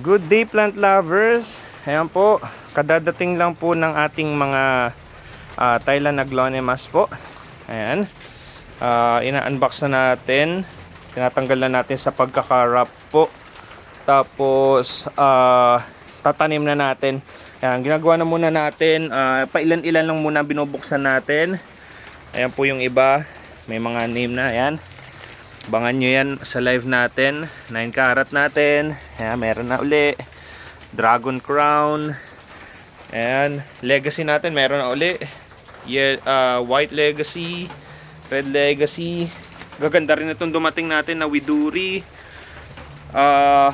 Good day plant lovers. Ayan po, kadadating lang po ng ating mga ah, Thailand aglonemas po. Ayan. Ah, ina-unbox na natin. Tinatanggal na natin sa pagkaka-wrap po. Tapos ah, tatanim na natin. Ayan, ginagawa na muna natin. Ah, pailan-ilan lang muna binubuksan natin. Ayan po yung iba. May mga name na. Ayan. Abangan nyo yan sa live natin. 9 karat natin. Ayan, meron na uli. Dragon Crown. Ayan. Legacy natin, meron na uli. Ye- ah, white Legacy. Red Legacy. Gaganda rin itong dumating natin na Widuri. Ah,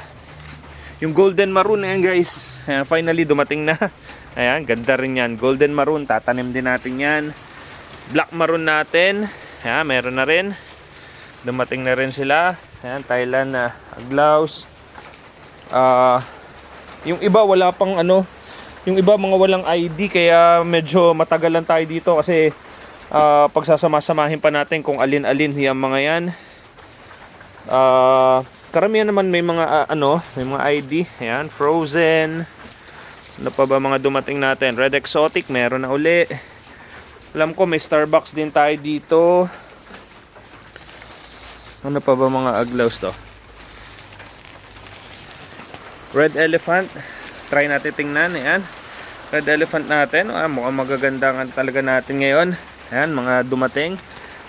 yung Golden Maroon, ayan guys. Ayan, finally dumating na. Ayan, ganda rin yan. Golden Maroon, tatanim din natin yan. Black Maroon natin. Ayan, meron na rin. Dumating na rin sila. Ayan, Thailand na aglaws. Ah, yung iba wala pang ano, yung iba mga walang ID kaya medyo matagal lang tayo dito kasi ah, pagsasama-samahin pa natin kung alin-alin yung mga yan. Ah, karamihan naman may mga ah, ano, may mga ID. Ayan, Frozen. Ano pa ba mga dumating natin? Red Exotic, meron na uli. Alam ko may Starbucks din tayo dito. Ano pa ba mga aglaws to? Red Elephant. Try natin tingnan. Ayan. Red Elephant natin. Ah, mukhang magaganda nga talaga natin ngayon. Ayan, mga dumating.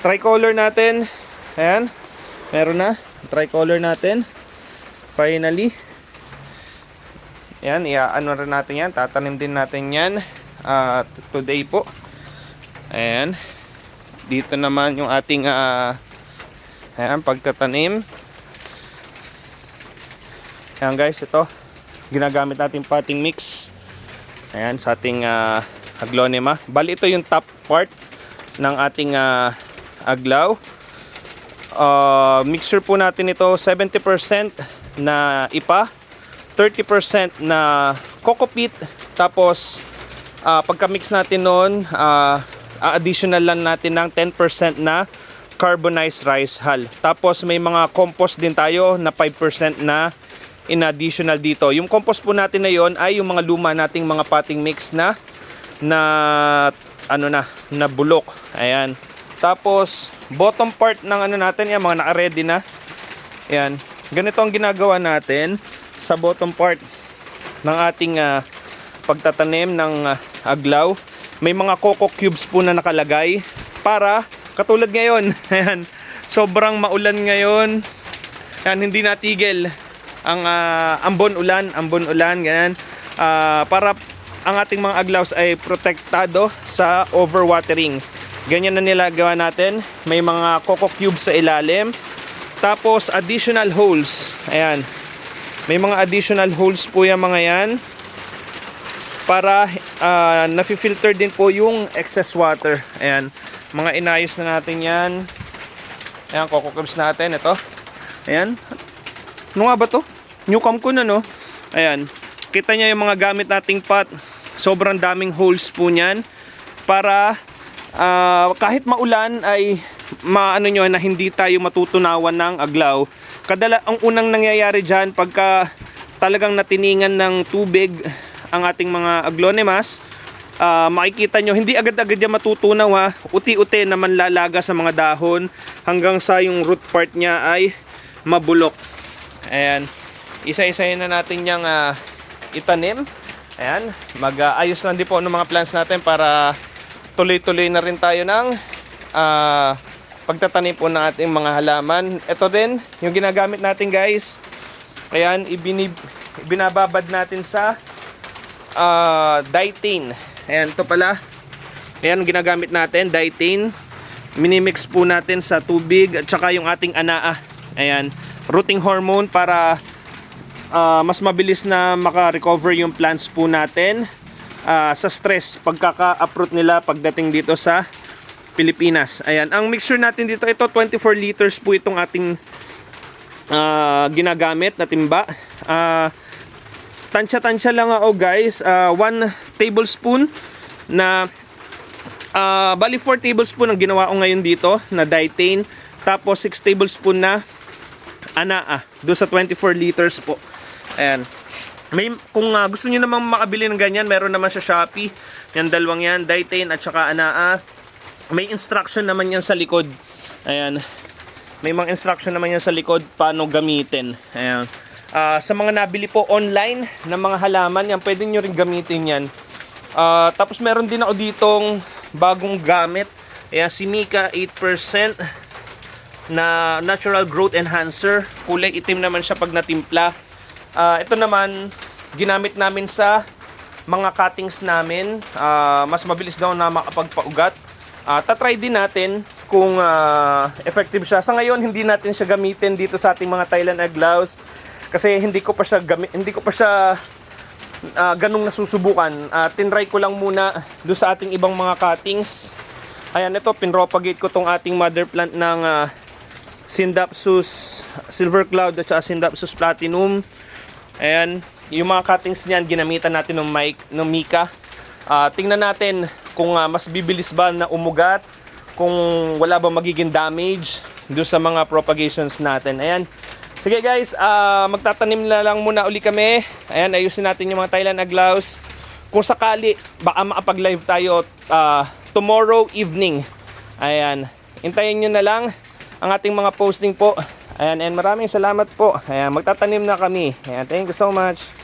Tricolor natin. Ayan. Meron na. Tricolor natin. Finally. Ayan, iaano rin natin yan. Tatanim din natin yan. ah, today po. Ayan. Dito naman yung ating ah, Ayan, pagtatanim. Ayan guys, ito. Ginagamit natin potting mix. Ayan, sa ating ah, aglonema. Bali, ito yung top part ng ating ah, aglaw. Ah, mixture po natin ito 70% na ipa, 30% na coco peat, tapos ah, pagka-mix natin noon, ah, additional lang natin ng 10% na carbonized rice hull. Tapos may mga compost din tayo na 5% na in additional dito. Yung compost po natin na yon ay yung mga luma nating mga potting mix na na ano na, na bulok. Ayan. Tapos bottom part ng ano natin, yan mga naka-ready na. Ayan. Ganito ang ginagawa natin sa bottom part ng ating ah, pagtatanim ng ah, aglaw. May mga coco cubes po na nakalagay para katulad ngayon. Ayan. Sobrang maulan ngayon. Ayan, hindi natigil ang ah, ambon ulan, ambon ulan ganyan. Ah, para ang ating mga aglaws ay protektado sa overwatering. Ganyan na nila gawa natin. May mga coco cubes sa ilalim. Tapos additional holes. Ayan. May mga additional holes po yung mga yan para uh, nafi-filter din po yung excess water. Ayan. Mga inayos na natin yan. Ayan, coco cubes natin. Ito. Ayan. Ano nga ba to? Newcom ko na no. Ayan. Kita niya yung mga gamit nating pot. Sobrang daming holes po niyan. Para ah, kahit maulan ay maano nyo na hindi tayo matutunawan ng aglaw. Kadala ang unang nangyayari diyan pagka talagang natiningan ng tubig ang ating mga aglonemas, ah, makikita nyo, hindi agad-agad yan matutunaw ha. Uti-uti naman lalaga sa mga dahon hanggang sa yung root part niya ay mabulok. Ayan. Isa-isahin na natin yung ah, itanim. Ayan. Mag-ayos lang din po ng mga plants natin para tuloy-tuloy na rin tayo ng ah, pagtatanim po ng ating mga halaman. Ito din, yung ginagamit natin guys. Ayan, ibinib, binababad natin sa uh, dietane. Ayan, ito pala. Ayan, ginagamit natin, dietane. Minimix po natin sa tubig at saka yung ating anaa. Ayan, rooting hormone para ah, mas mabilis na maka-recover yung plants po natin ah, sa stress pagkaka-uproot nila pagdating dito sa Pilipinas. Ayan, ang mixture natin dito, ito 24 liters po itong ating ah, ginagamit na timba. Ah, tansya-tansya lang ako guys. 1 tablespoon na ah, bali 4 tablespoon ang ginawa ko ngayon dito na dietane. Tapos 6 tablespoon na anaa. Doon sa 24 liters po. Ayan. May, kung ah, gusto niyo namang makabili ng ganyan, meron naman sa Shopee. Yan dalawang yan, Daitain at saka Anaa. May instruction naman yan sa likod. Ayan. May mga instruction naman yan sa likod paano gamitin. Ayan. Ah, sa mga nabili po online ng mga halaman, yan pwede nyo rin gamitin yan. Ah, tapos meron din ako ditong bagong gamit. Ayan, si Mika 8% na natural growth enhancer. Kulay itim naman siya pag natimpla. Ah, ito naman, ginamit namin sa mga cuttings namin. Ah, mas mabilis daw na makapagpaugat. Ah, tatry din natin kung ah, effective siya. Sa ngayon, hindi natin siya gamitin dito sa ating mga Thailand aglaws kasi hindi ko pa siya gami- hindi ko pa siya ah, ganong nasusubukan. Ah, tinry ko lang muna do sa ating ibang mga cuttings. Ayan, ito, pinropagate ko tong ating mother plant ng ah, Syndapsus Silver Cloud at saka Syndapsus Platinum. Ayan, yung mga cuttings niyan ginamitan natin ng mic, ng Mika. Ah, tingnan natin kung ah, mas bibilis ba na umugat, kung wala ba magiging damage do sa mga propagations natin. Ayan. Sige guys, ah, magtatanim na lang muna uli kami. Ayan, ayusin natin yung mga Thailand aglaws. Kung sakali, baka makapag-live tayo ah, tomorrow evening. Ayan. Hintayin nyo na lang ang ating mga posting po. Ayan, and maraming salamat po. Ayan, magtatanim na kami. Ayan, thank you so much.